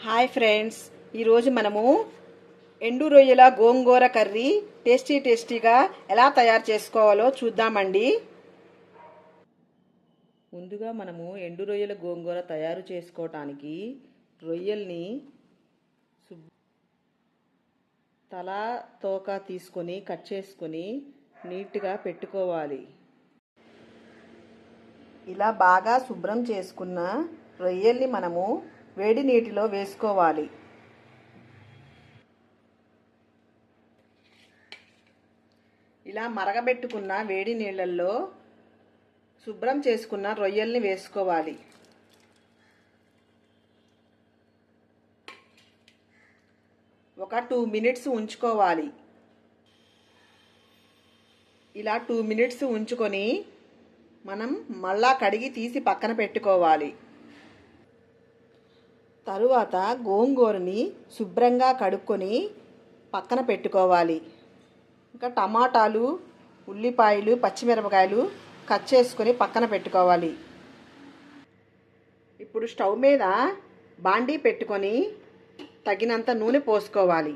Hi friends ఈరోజు మనము ఎండు రొయ్యల గోంగూర కర్రీ టేస్టీ టేస్టీగా ఎలా తయారు చేసుకోవాలో చూద్దామండి. ముందుగా మనము ఎండు రొయ్యల గోంగూర తయారు చేసుకోవటానికి రొయ్యల్ని శుభ్- తల తోక తీసుకొని కట్ చేసుకొని నీట్గా పెట్టుకోవాలి. ఇలా బాగా శుభ్రం చేసుకున్న రొయ్యల్ని మనము వేడి నీటిలో వేసుకోవాలి. ఇలా మరగబెట్టుకున్న వేడి నీళ్ళల్లో శుభ్రం చేసుకున్న రొయ్యల్ని వేసుకోవాలి. ఒక టూ మినిట్స్ ఉంచుకోవాలి. ఇలా టూ మినిట్స్ ఉంచుకొని మనం మళ్ళా కడిగి తీసి పక్కన పెట్టుకోవాలి. తరువాత గోంగూరని శుభ్రంగా కడుక్కొని పక్కన పెట్టుకోవాలి. ఇంకా టమాటాలు ఉల్లిపాయలు పచ్చిమిరపకాయలు కట్ చేసుకొని పక్కన పెట్టుకోవాలి. ఇప్పుడు స్టవ్ మీద బాండీ పెట్టుకొని తగినంత నూనె పోసుకోవాలి.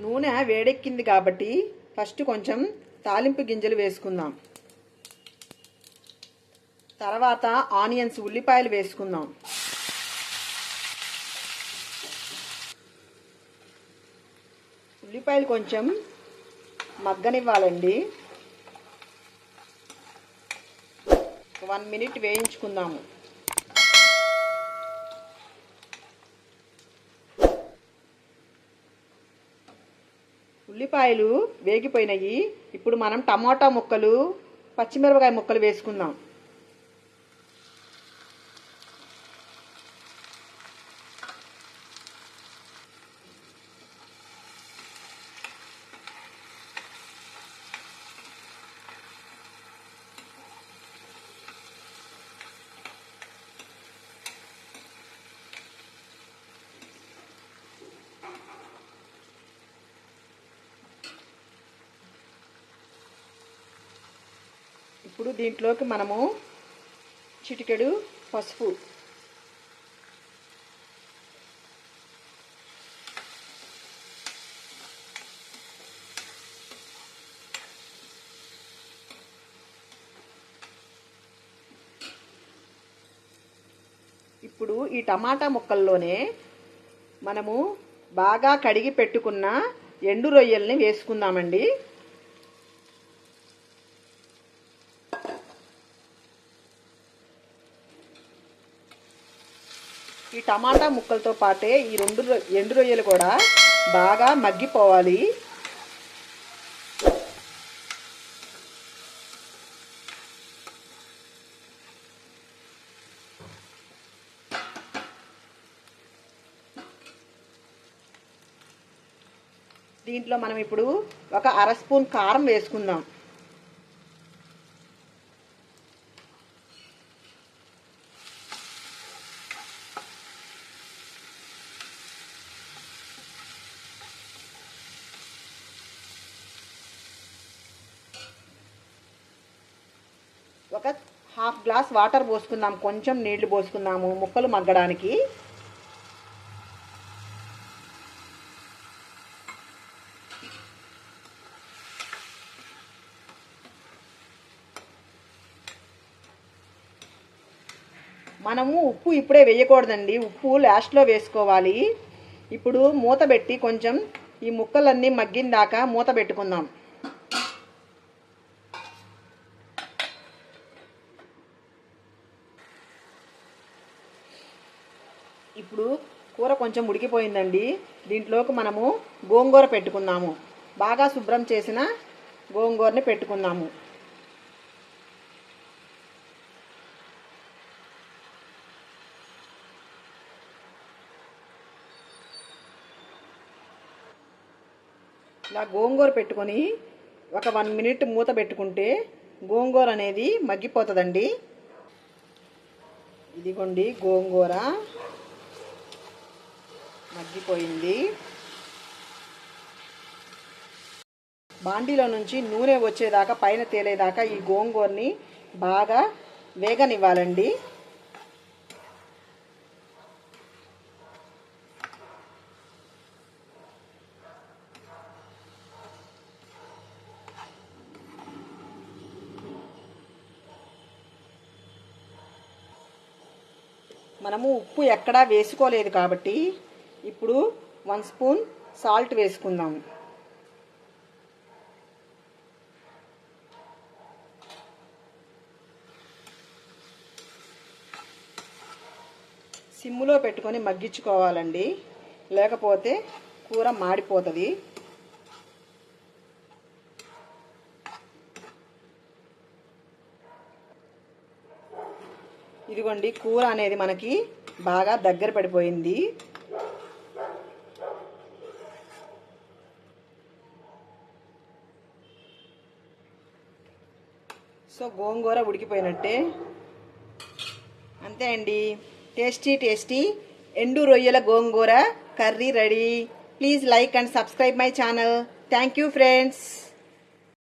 నూనె వేడెక్కింది కాబట్టి ఫస్ట్ కొంచెం తాలింపు గింజలు వేసుకుందాం. తర్వాత ఆనియన్స్ ఉల్లిపాయలు వేసుకుందాం. ఉల్లిపాయలు కొంచెం మగ్గనివ్వాలండి. One minute వేయించుకుందాము. ఉల్లిపాయలు వేగిపోయినాయి. ఇప్పుడు మనం టమాటా ముక్కలు పచ్చిమిరపకాయ ముక్కలు వేసుకుందాం. ఇప్పుడు దీంట్లోకి మనము చిటికెడు పసుపు. ఇప్పుడు ఈ టమాటా ముక్కల్లోనే మనము బాగా కడిగి పెట్టుకున్న ఎండు రొయ్యల్ని వేసుకుందామండి. ఈ టమాటా ముక్కలతో పాటే ఈ రెండు రొ- ఎండు రొయ్యలు కూడా బాగా మగ్గిపోవాలి. దీంట్లో మనం ఇప్పుడు ఒక అర స్పూన్ కారం వేసుకుందాం. ఒక హాఫ్ గ్లాస్ వాటర్ పోసుకుందాం. కొంచెం నీళ్ళు పోసుకుందాము ముక్కలు మగ్గడానికి. మనము ఉప్పు ఇప్పుడే వేయకూడదండి. ఉప్పు లాస్ట్లో వేసుకోవాలి. ఇప్పుడు మూత పెట్టి కొంచెం ఈ ముక్కలన్నీ మగ్గిన దాకా మూత పెట్టుకుందాం. ఇప్పుడు కూర కొంచెం ఉడికిపోయిందండి. దీంట్లోకి మనము గోంగూర పెట్టుకుందాము. బాగా శుభ్రం చేసిన గోంగూరని పెట్టుకుందాము. ఇలా గోంగూర పెట్టుకొని ఒక వన్ మినిట్ మూత పెట్టుకుంటే గోంగూర అనేది మగ్గిపోతుందండి. ఇదిగోండి గోంగూర. మగ్గిపోయింది బాండీలో నుంచి నూనె వచ్చేదాకా పైన తేలేదాకా ఈ గోంగూరని బాగా వేగనివ్వాలండి. మనము ఉప్పు ఎక్కడా వేసుకోలేదు కాబట్టి ఇప్పుడు వన్ స్పూన్ సాల్ట్ వేసుకుందాము సిమ్ములో పెట్టుకొని మగ్గించుకోవాలండి. లేకపోతే కూర మాడిపోతుంది. ఇదిగోండి కూర అనేది మనకి బాగా దగ్గర పడిపోయింది. సో గోంగూర ఉడికిపోయినట్టే. అంతే అండి. Tasty tasty. ఎండు రొయ్యల gongura curry ready. Please like and subscribe my channel. Thank you friends.